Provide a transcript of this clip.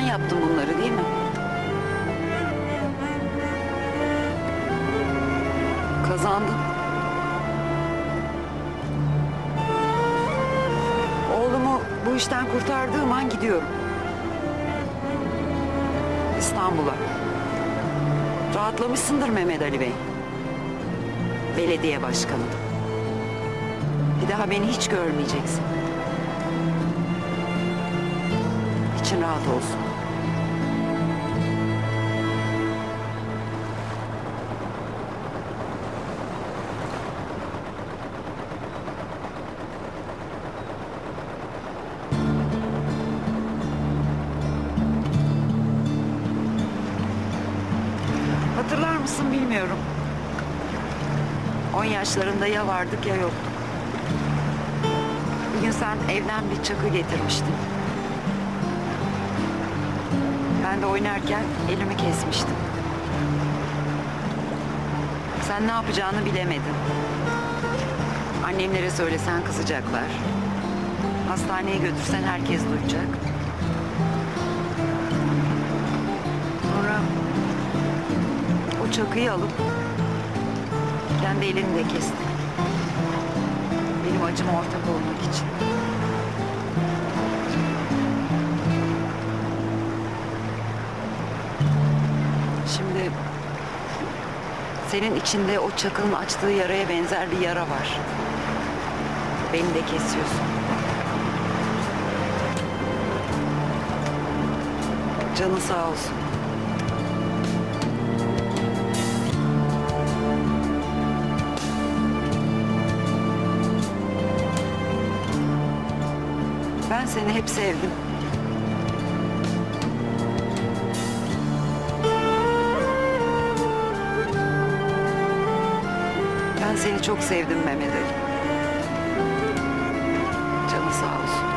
Sen yaptın bunları değil mi? Kazandın. Oğlumu bu işten kurtardığım an gidiyorum. İstanbul'a. Rahatlamışsındır Mehmet Ali Bey. Belediye başkanı. Bir daha beni hiç görmeyeceksin. İçin rahat olsun. Mısın bilmiyorum. 10 yaşlarında ya vardık ya yoktuk. Bir gün sen evden bir çakı getirmiştin. Ben de oynarken elimi kesmiştim. Sen ne yapacağını bilemedin. Annemlere söylesen kızacaklar. Hastaneye götürsen herkes duyacak. O çakıyı alıp kendi elini de kesti. Benim acıma ortak olmak için. Şimdi senin içinde o çakının açtığı yaraya benzer bir yara var. Beni de kesiyorsun. Canı sağ olsun. Ben seni hep sevdim. Ben seni çok sevdim Mehmet Ali. Canı sağ olsun.